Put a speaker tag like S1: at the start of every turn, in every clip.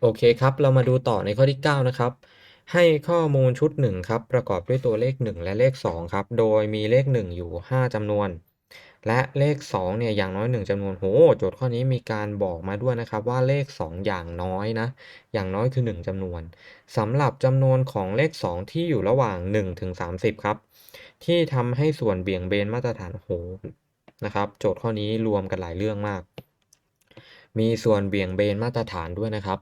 S1: โอเคครับ เรามาดูต่อในข้อที่ 9 นะครับ ให้ข้อมูลชุด 1 ครับ ประกอบด้วยตัวเลข 1 และเลข 2 ครับ โดยมีเลข 1 อยู่ 5จำนวน และเลข 2 เนี่ยอย่างน้อย 1จำนวนโอ้โจทย์ข้อนี้มีการบอกมาด้วยนะครับว่าเลข 2 อย่างน้อยนะ อย่างน้อยคือ 1จำนวนสำหรับจำนวนของเลข 2 ที่อยู่ระหว่าง1ถึง30 ครับ ที่ทำให้ส่วนเบี่ยงเบนมาตรฐานโอ้โฮนะครับ โจทย์ข้อนี้รวมกันหลายเรื่องมาก มีส่วนเบี่ยงเบนมาตรฐานด้วยนะครับ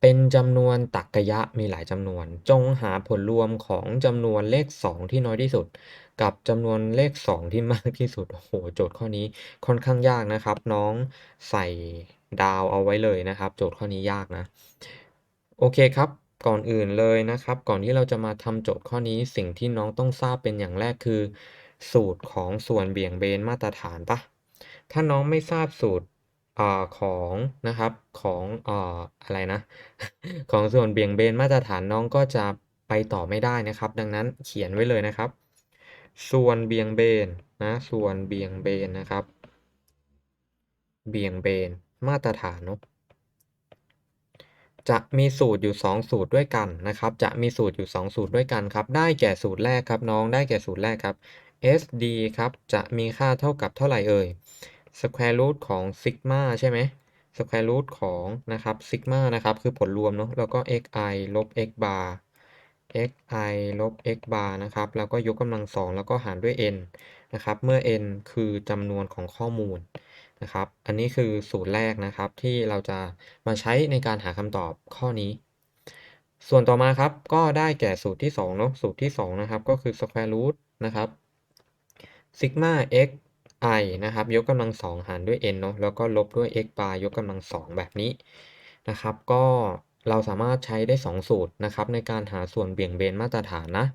S1: เป็นจำนวนตรรกยะมีหลายจำนวน จงหาผลรวมของจำนวนเลข 2 ที่น้อยที่สุด กับจำนวนเลข 2 ที่มากที่สุดโอ้โฮโจทย์ข้อนี้ค่อนข้างยากนะครับ น้องใส่ดาวเอาไว้เลยนะครับ โจทย์ข้อนี้ยากนะ โอเคครับก่อนอื่นเลยนะครับ ก่อนที่เราจะมาทำโจทย์ข้อนี้สิ่งที่น้องต้องทราบเป็นอย่างแรกคือ สูตรของส่วนเบี่ยงเบนมาตรฐานปล่า?ถ้าน้องไม่ทราบสูตร ของนะครับของอ่าอะไรนะ ของส่วนเบี่ยงเบนมาตรฐานน้องก็จะไปต่อไม่ได้นะครับ ดังนั้นเขียนไว้เลยนะครับ ส่วนเบี่ยงเบนนะส่วนเบี่ยงเบนนะครับ เบี่ยงเบนมาตรฐานเนาะจะมีสูตรอยู่ 2 สูตรด้วยกันนะครับ จะมีสูตรอยู่ 2 สูตรด้วยกันครับ ได้แก่สูตรแรกครับน้องได้แก่สูตรแรกครับ SD ครับจะมีค่าเท่ากับเท่าไหร่เอ่ย square root ของซิกมาใช่ไหม square root ของนะครับซิกมานะครับคือผลรวมเนาะแล้วก็ xi ลบ x bar xi ลบ x bar นะครับแล้วก็ยกกำลัง2แล้วก็หารด้วย n นะครับเมื่อ n คือจำนวนของข้อมูลนะครับอันนี้คือสูตรแรกนะครับที่เราจะมาใช้ในการหาคำตอบข้อนี้ ส่วนต่อมาครับก็ได้แก่สูตรที่2เนาะสูตรที่2นะครับก็คือ square root นะครับซิกมา i นะครับยกกำลัง2หารด้วย n เนาะแล้วก็ลบด้วย x bar ยกกำลัง2แบบนี้นะครับ ก็เราสามารถใช้ได้ 2 สูตรนะครับในการหาส่วนเบี่ยงเบนมาตรฐานนะ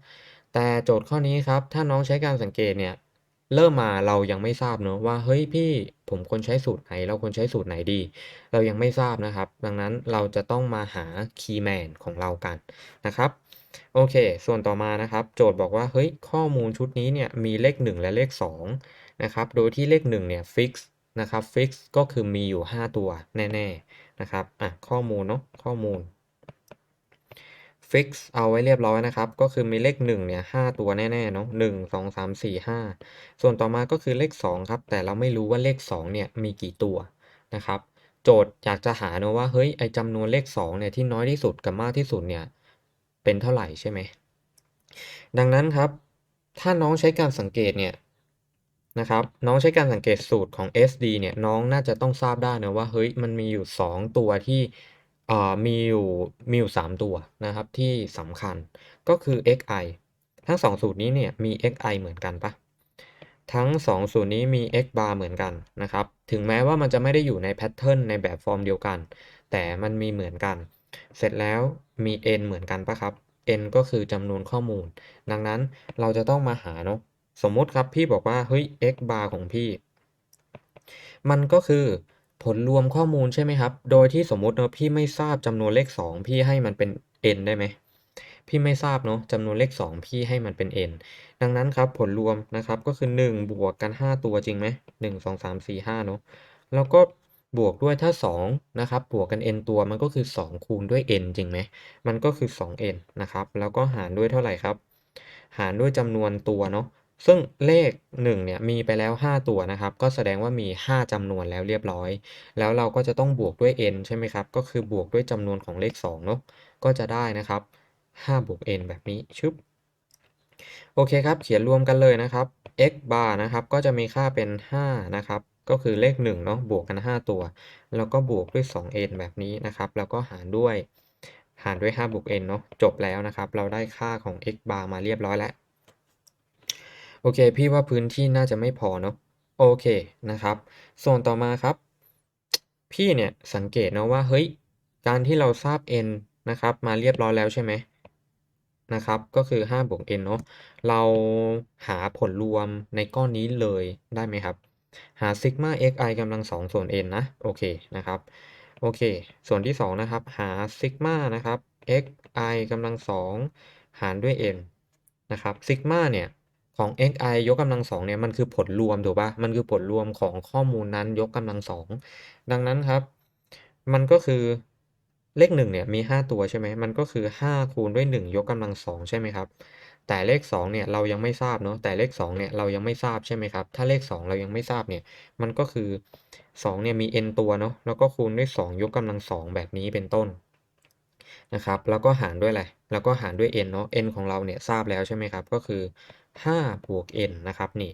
S1: แต่โจทย์ข้อนี้ครับถ้าน้องใช้การสังเกตเนี่ยเริ่มมาเรายังไม่ทราบเนาะว่าเฮ้ยพี่ผมควรใช้สูตรไหน เราควรใช้สูตรไหนดี เรายังไม่ทราบนะครับ ดังนั้นเราจะต้องมาหาคีย์แมนของเรากันนะครับโอเค ส่วนต่อมานะครับ โจทย์บอกว่าเฮ้ยข้อมูลชุดนี้เนี่ยมีเลข 1 และเลข 2 นะครับ โดยที่เลข1เนี่ยฟิกซ์นะครับฟิกซ์ก็คือมีอยู่ 5 ตัวแน่ๆนะครับอะข้อมูลเนาะ ข้อมูลฟิกซ์เอาไว้เรียบร้อยนะครับ ก็คือมีเลข1เนี่ย5ตัวแน่ๆเนาะ1 2 3 4 5ส่วนต่อมาก็คือเลข 2 ครับ แต่เราไม่รู้ว่าเลข 2 เนี่ยมีกี่ตัวนะครับ โจทย์อยากจะหาเนาะว่า เฮ้ย ไอจำนวนเลข2เนี่ยที่น้อยที่สุดกับมากที่สุดเนี่ย เป็นเท่าไหร่ใช่ไหม ดังนั้นครับ ถ้าน้องใช้การสังเกตเนี่ย นะครับน้องใช้การสังเกตสูตรของ SD เนี่ยน้องน่าจะต้องทราบได้นะว่าเฮ้ยมันมีอยู่ 2 ตัวที่อ่ามีอยู่มีอยู่ 3 ตัวนะครับที่สำคัญก็คือ xi ทั้ง 2 สูตรนี้เนี่ยมี xi เหมือนกันปล่า?ทั้ง 2 สูตรนี้มี x bar เหมือนกันนะครับถึงแม้ว่ามันจะไม่ได้อยู่ในแพตเทิร์นในแบบฟอร์มเดียวกัน แต่มันมีเหมือนกัน เสร็จแล้วมี n เหมือนกันปล่าครับ n ก็คือจำนวนข้อมูล ดังนั้นเราจะต้องมาหาเนาะ สมมุติครับพี่บอกว่าเฮ้ย x bar ของพี่ มันก็คือผลรวมข้อมูลใช่ไหมครับ โดยที่สมมติเนาะพี่ไม่ทราบจำนวนเลข 2 พี่ให้มันเป็น n ได้ไหม พี่ไม่ทราบเนาะจำนวนเลข 2 พี่ให้มันเป็น n ดังนั้นครับผลรวมนะครับก็คือ 1 บวกกัน 5 ตัวจริงไหม1 2 3 4 5เนาะแล้วก็บวกด้วยถ้า2นะครับบวกกัน n ตัวมันก็คือ 2 คูณด้วย n จริงไหมมันก็คือ 2n นะครับแล้วก็หารด้วยเท่าไหร่ครับ หารด้วยจำนวนตัวเนาะ ซึ่งเลข1เนี่ยมีไปแล้ว 5 ตัวนะครับ ก็แสดงว่ามี 5จำนวนแล้วเรียบร้อย แล้วเราก็จะต้องบวกด้วย n ใช่ไหมครับ ก็คือบวกด้วยจำนวนของเลข2เนาะก็จะได้นะครับ5บวก n แบบนี้ชึบโอเคครับ เขียนรวมกันเลยนะครับ x bar นะครับ ก็จะมีค่าเป็น5นะครับ ก็คือเลข1เนาะบวกกัน 5 ตัว แล้วก็บวกด้วย 2n แบบนี้นะครับ แล้วก็หารด้วยหารด้วย5บวก n เนาะจบแล้วนะครับ เราได้ค่าของ x bar มาเรียบร้อยแล้ว โอเค พี่ว่าพื้นที่น่าจะไม่พอเนาะโอเคนะครับ ส่วนต่อมาครับ พี่เนี่ยสังเกตเนาะว่าเฮ้ยการที่เราทราบ n นะครับ มาเรียบร้อยแล้วใช่ไหมนะครับ ก็คือ5บวก n เนาะเราหาผลรวมในก้อนนี้เลยได้ไหมครับ หาซิกมา xi กำลัง2ส่วน n นะ โอเคนะครับ โอเค ส่วนที่ 2 นะครับ หาซิกมานะครับ xi กำลัง2หารด้วย n นะครับซิกมาเนี่ย ของ xi ยกกำลัง2เนี่ยมันคือผลรวมถูกปล่ามันคือผลรวมของข้อมูลนั้นยกกำลัง2ดังนั้นครับ มันก็คือเลข1เนี่ยมี 5 ตัวใช่ไหมมันก็คือ 5 คูณด้วย 1 ยกกำลัง2ใช่ไหมครับ แต่เลข2เนี่ยเรายังไม่ทราบเนาะแต่เลข2เนี่ยเรายังไม่ทราบใช่ไหมครับ ถ้าเลข 2 เรายังไม่ทราบเนี่ยมันก็คือ2เนี่ยมี n ตัวเนาะแล้วก็คูณด้วย 2 ยกกำลัง2แบบนี้เป็นต้นนะครับแล้วก็หารด้วยอะไรแล้วก็หารด้วย n เนาะ n ของเราเนี่ยทราบแล้วใช่ไหมครับ ก็คือ 5บวก n นะครับนี่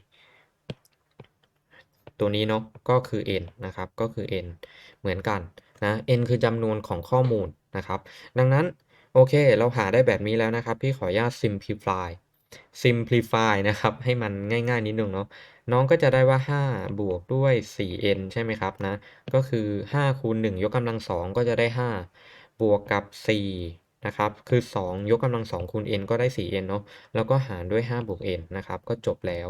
S1: ตัวนี้เนาะก็คือ n นะครับก็คือ n เหมือนกันนะ n คือจำนวนของข้อมูลนะครับ ดังนั้นโอเค เราหาได้แบบนี้แล้วนะครับ พี่ขออนุญาต simplify simplify นะครับ ให้มันง่ายๆนิดนึงเนาะน้องก็จะได้ว่า 5 บวกด้วย 4n ใช่ไหมครับนะ ก็คือ 5 คูณ 1 ยกกำลัง 2 ก็จะได้ 5 บวกกับ 4 นะครับ คือ 2 ยกกำลัง2คูณ n ก็ได้ 4n เนาะ แล้วก็หารด้วย 5 บวก n นะครับ ก็จบแล้ว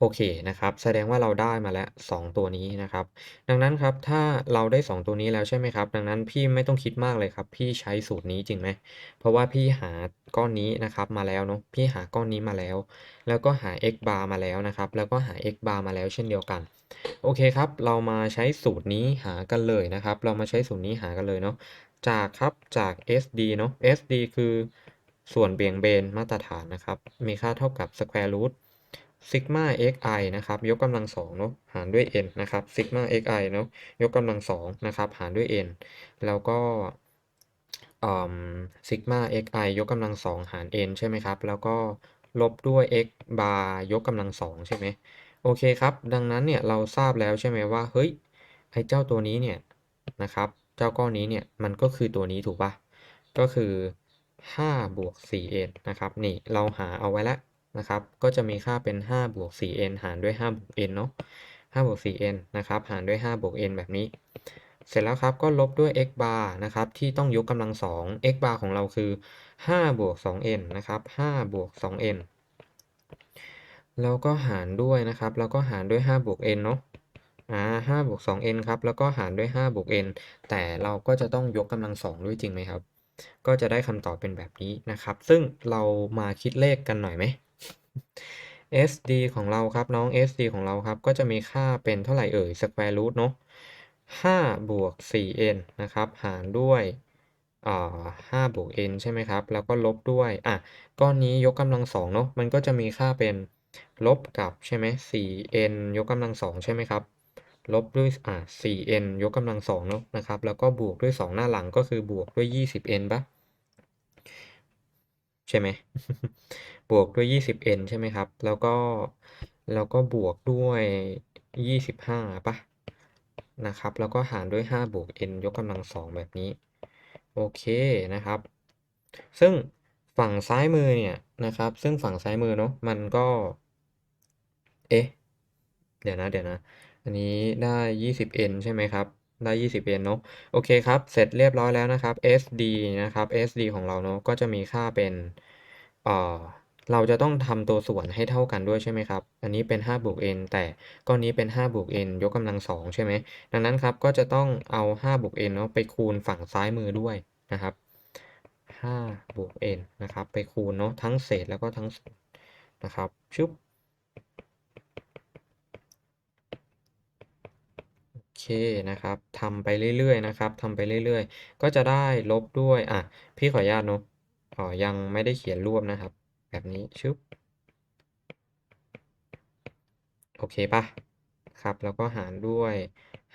S1: โอเคนะครับ แสดงว่าเราได้มาแล้ว 2 ตัวนี้นะครับ ดังนั้นครับ ถ้าเราได้ 2 ตัวนี้แล้วใช่ไหมครับ ดังนั้นพี่ไม่ต้องคิดมากเลยครับ พี่ใช้สูตรนี้จริงไหม เพราะว่าพี่หาก้อนนี้นะครับมาแล้วเนาะ พี่หาก้อนนี้มาแล้ว แล้วก็หา x bar มาแล้วนะครับ แล้วก็หา x bar มาแล้วเช่นเดียวกันโอเคครับ เรามาใช้สูตรนี้หากันเลยนะครับ เรามาใช้สูตรนี้หากันเลยเนาะ จากครับจาก SD เนาะ SD คือส่วนเบี่ยงเบนมาตรฐานนะครับ มีค่าเท่ากับ square root ซิกมา xi นะครับ ยกกำลัง2เนาะ หารด้วย n นะครับซิกมา xi เนาะ ยกกำลัง2นะครับ หารด้วย n แล้วก็ซิกมา xi ยกกำลัง2หาร n ใช่ไหมครับ แล้วก็ลบด้วย x bar ยกกำลัง2ใช่ไหมโอเคครับ ดังนั้นเนี่ยเราทราบแล้วใช่ไหมว่า เฮ้ย ไอ้เจ้าตัวนี้เนี่ยนะครับ เจ้าก้อนนี้เนี่ยมันก็คือตัวนี้ถูกปะก็คือ5บวก 4n นะครับ นี่เราหาเอาไว้แล้วนะครับ ก็จะมีค่าเป็น5บวก 4n หารด้วย5บวก n เนาะ5บวก 4n นะครับ หารด้วย5บวก n แบบนี้ เสร็จแล้วครับ ก็ลบด้วย x bar นะครับ ที่ต้องยกกำลัง 2 x bar ของเราคือ5บวก 2n นะครับ5บวก 2n แล้วก็หารด้วยนะครับ แล้วก็หารด้วย5บวก n เนาะ อ่า5บวก 2n ครับ แล้วก็หารด้วย5บวก n แต่เราก็จะต้องยกกำลัง2ด้วยจริงไหมครับ ก็จะได้คำตอบเป็นแบบนี้นะครับ ซึ่งเรามาคิดเลขกันหน่อยไหม SD ของเราครับน้อง SD ของเราครับ ก็จะมีค่าเป็นเท่าไหร่เอ่ย square root เนาะ5บวก 4n นะครับ หารด้วยอ่าบวก n ใช่ไหมครับ แล้วก็ลบด้วย อะ ก้อนนี้ยกกำลัง2เนาะ มันก็จะมีค่าเป็นลบกับใช่ไหม 4n ยกกำลัง2ใช่ไหมครับ ลบด้วยอ่า 4n ยกกำลัง2เนาะนะครับ แล้วก็บวกด้วย 2 หน้าหลังก็คือบวกด้วย 20n เปล่าใช่ไหมบวกด้วย 20n ใช่ไหมครับ แล้วก็แล้วก็บวกด้วย 25ปล่านะครับ แล้วก็หารด้วย 5 บวก n ยกกำลัง2แบบนี้ โอเคนะครับ ซึ่งฝั่งซ้ายมือเนี่ยนะครับ ซึ่งฝั่งซ้ายมือเนาะมันก็ เอ๊ะ เดี๋ยวนะ เดี๋ยวนะ อันนี้ได้ 20n ใช่ไหมครับ ได้ 20n เนาะโอเคครับ เสร็จเรียบร้อยแล้วนะครับ SD นะครับ SD ของเราเนาะก็จะมีค่าเป็นเอ่อเราจะต้องทำตัวส่วนให้เท่ากันด้วยใช่ไหมครับ อันนี้เป็น5บวก n แต่ก้อนนี้เป็น5บวก n ยกกำลัง 2 ใช่ไหม ดังนั้นครับก็จะต้องเอา5บวก n เนาะไปคูณฝั่งซ้ายมือด้วยนะครับ5บวก n นะครับ ไปคูณเนาะทั้งเศษแล้วก็ทั้งนนะครับ ชึบ โอ เคนะครับทำไปเรื่อยๆนะครับทำไปเรื่อยๆ ก็จะได้ลบด้วยอะพี่ขออนุญาตเนาะอ๋อยังไม่ได้เขียนรวบนะครับ แบบนี้ชึบโอเคปะครับ แล้วก็หารด้วย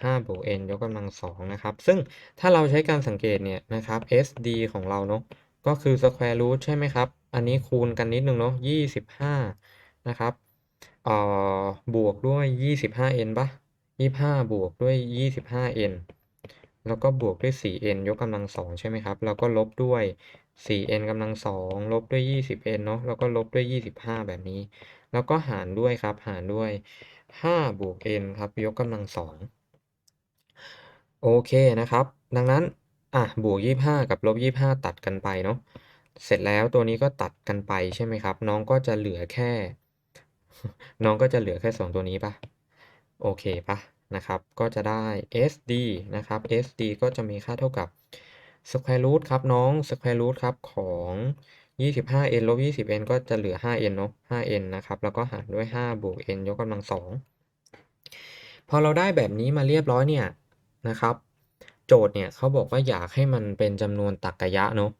S1: 5บวก n ยกกำลัง2นะครับ ซึ่งถ้าเราใช้การสังเกตเนี่ยนะครับ SD ของเราเนาะก็คือ square root ใช่ไหมครับ อันนี้คูณกันนิดนึงเนาะ25 นะครับเอ่อบวกด้วย 25n ปะ 25 บวกด้วย 25n แล้วก็บวกด้วย 4n ยกกำลัง2ใช่ไหมครับ แล้วก็ลบด้วย 4n กำลัง2ลบด้วย 20n เนาะแล้วก็ลบด้วย 25 แบบนี้ แล้วก็หารด้วยครับ หารด้วย 5 บวก n ครับ ยกกำลัง2โอเคนะครับ ดังนั้น อะ บวก 25 กับลบ 25 ตัดกันไปเนาะ เสร็จแล้วตัวนี้ก็ตัดกันไปใช่ไหมครับ น้องก็จะเหลือแค่ น้องก็จะเหลือแค่ 2 ตัวนี้ปะ โอเคปะนะครับ ก็จะได้ SD นะครับ SD ก็จะมีค่าเท่ากับ square root ครับน้อง square root ครับของ 25n ลบ 20n ก็จะเหลือ 5n เนาะ 5n นะครับ แล้วก็หารด้วย 5 บวก n ยกกำลัง 2 พอเราได้แบบนี้มาเรียบร้อยเนี่ยนะครับ โจทย์เนี่ยเขาบอกว่าอยากให้มันเป็นจำนวนตรรกะยะเนาะ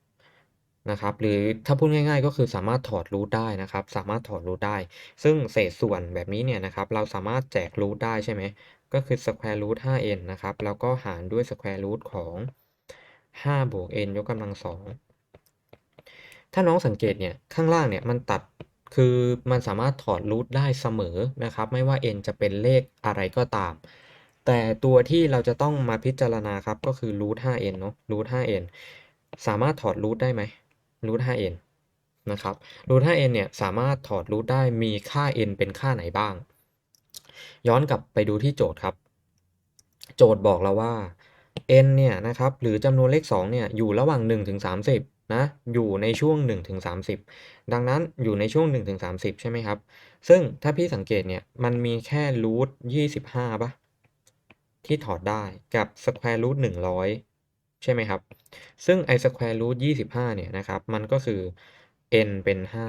S1: นะครับหรือถ้าพูดง่ายๆ ก็คือสามารถถอดรูทได้นะครับ สามารถถอดรูทได้ ซึ่งเศษส่วนแบบนี้เนี่ยนะครับ เราสามารถแจกรูทได้ใช่ไหมก็คือ square root 5n นะครับ แล้วก็หารด้วย square root ของ5บวก n ยกกำลังสองถ้าน้องสังเกตเนี่ยข้างล่างเนี่ยมันตัดคือมันสามารถถอดรูทได้เสมอนะครับ ไม่ว่า n จะเป็นเลขอะไรก็ตาม แต่ตัวที่เราจะต้องมาพิจารณาครับ ก็คือ root 5n เนาะ root 5n สามารถถอดรูทได้ไหม root 5n นะครับ root 5n เนี่ยสามารถถอดรูทได้มีค่า n เป็นค่าไหนบ้าง ย้อนกลับไปดูที่โจทย์ครับ โจทย์บอกเราว่า n เนี่ยนะครับหรือจำนวนเลข2เนี่ยอยู่ระหว่าง 1 ถึง 30นะอยู่ในช่วง 1 ถึง 30 ดังนั้นอยู่ในช่วง 1 ถึง 30 ใช่ไหมครับ ซึ่งถ้าพี่สังเกตเนี่ยมันมีแค่รูท25ปะที่ถอดได้กับ square root 100 ใช่ไหมครับ ซึ่งไอ้ square root 25 เนี่ยนะครับ มันก็คือ n เป็น 5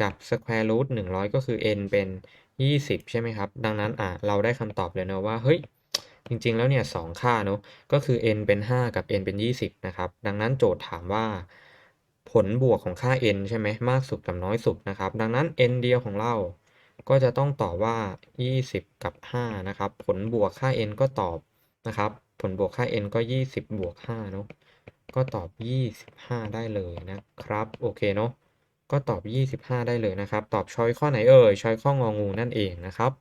S1: กับ square root 100 ก็คือ n เป็น 20 ใช่ไหมครับ ดังนั้นอะเราได้คำตอบเลยนะว่า เฮ้ย จริงๆ แล้วเนี่ย2ค่าเนอะก็คือ n เป็น 5 กับ n เป็น 20 นะครับ ดังนั้นโจทย์ถามว่า ผลบวกของค่า n ใช่ไหมมากสุดกับน้อยสุดนะครับ ดังนั้น n เดียวของเรา ก็จะต้องตอบว่า 20 กับ 5 นะครับ ผลบวกค่า n ก็ตอบนะครับ ผลบวกค่า n ก็ 20 บวก5เนาะก็ตอบ 25 ได้เลยนะครับ โอเคเนาะก็ตอบ 25 ได้เลยนะครับ ตอบช้อยข้อไหนเอ่ยช้อยข้ององูนั่นเองนะครับ